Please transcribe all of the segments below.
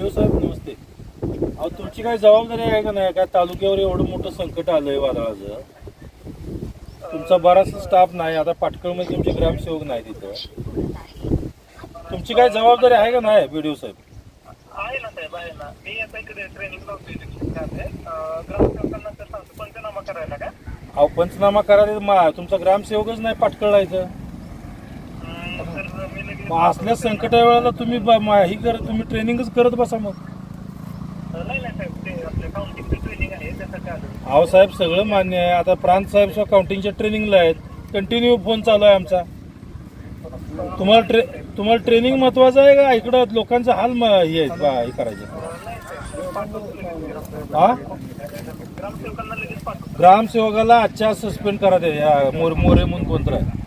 हो साहेब नमस्ते. अहो तुमची काय जबाबदारी आहे का नाही? काय तालुक्यावर एवढं मोठं संकट आलंय वादळाचं? तुमचा बराचसा स्टाफ नाही आता पाटकळमध्ये तुमचे ग्रामसेवक नाही तिथं. तुमची काय जबाबदारी आहे का नाही बीडीओ साहेब? आहे ना साहेब आहे ना. मी आता इकडे ट्रेनिंग ग्रामसेवकांना सांगतो पंचनामा करायला का? अहो पंचनामा करायला तुमचा ग्रामसेवकच नाही पाटकळला इथं हम्म, तर मी लगेच मग असल्या संकटा वेळेला तुम्ही ब- मा- ही करत तुम्ही ट्रेनिंगच करत बसा मग. नाही नाही साहेब ते काउंटिंगचं ट्रेनिंग आहे त्यासाठी आलो अहो साहेब सगळं मान्य आहे. आता प्रांत साहेब सुद्धा काउंटिंगच्या ट्रेनिंगला आहेत. कंटिन्यू फोन चालू आहे आमचा. तुम्हाला ट्रे तुम्हाला ट्रेनिंग महत्वाचं आहे का? इकडं लोकांचा हाल म- हे आहेत बा- हे करायचे. हा? ग्रामसेवकांना लगेच पाठवतो ग्रामसेवकाला आजच्या सस्पेंड करा ते. या मोर मोरे म्हणून कोणतं आहे.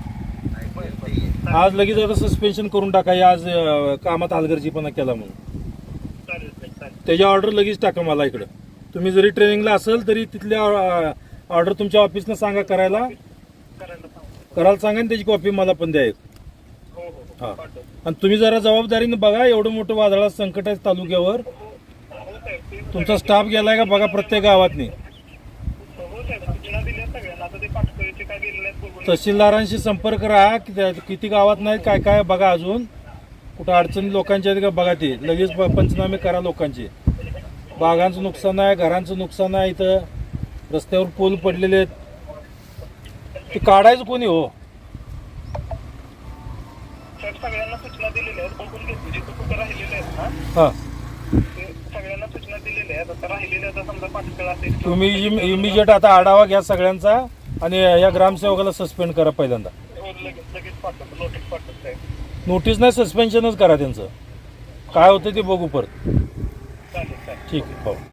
आज लगेच आता सस्पेन्शन करून टाका. या आज अं, कामात हलगर्जीपणा केला म्हणून. चालेल साहेब चालेल त्याची ऑर्डर लगेच टाका मला इकडं. तुम्ही जरी ट्रेनिंगला असेल तरी तिथल्या ऑर्डर तुमच्या ऑफिसनं सांगा करायला. करायला करायला सांगा आणि त्याची कॉपी मला पण द्या एक. हो. हो हा हो पाठवतो आणि तुम्ही जरा जबाबदारीने बघा एवढं मोठं वादळात संकट आहे तालुक्यावर. हो साहेब ते तुमचा स्टाफ गेलाय का बघा प्रत्येक गावातनी. हो साहेब सूचना दिल्या सगळ्यांना आता ते काय तहसीलदारांशी संपर्क राहा कि- किती गावात नाही काय काय बघा अजून. कुठं अडचणी लोकांच्या आहेत का बघा ते. लगेच प- पंचनामे करा लोकांचे. बागांचं नुकसान आहे घरांचं नुकसान आहे इथं. रस्त्यावर पूल पडलेले आहेत. ते काढायचं कोणी हो? साहेब सगळ्यांना सूचना दिलेल्या आहेत. बघून घेतो जिथं कुठं राहिलेले आहेत ना? हां. ते सगळ्यांना सूचना दिलेल्या आहेत. आता राहिलेल्या आता समजा पाठकळ असेल किंवा- तुम्ही इमिजिएट आता आढावा घ्या सगळ्यांचा. आणि या ग्रामसेवकाला सस्पेंड करा पहिल्यांदा. लगेच लगेच पाठवतो नोटीस पाठवतो साहेब नोटीस नाही सस्पेन्शनच करा त्यांचं. काय होतं ते बघू परत. चालेल चालेल ठीक आहे हो.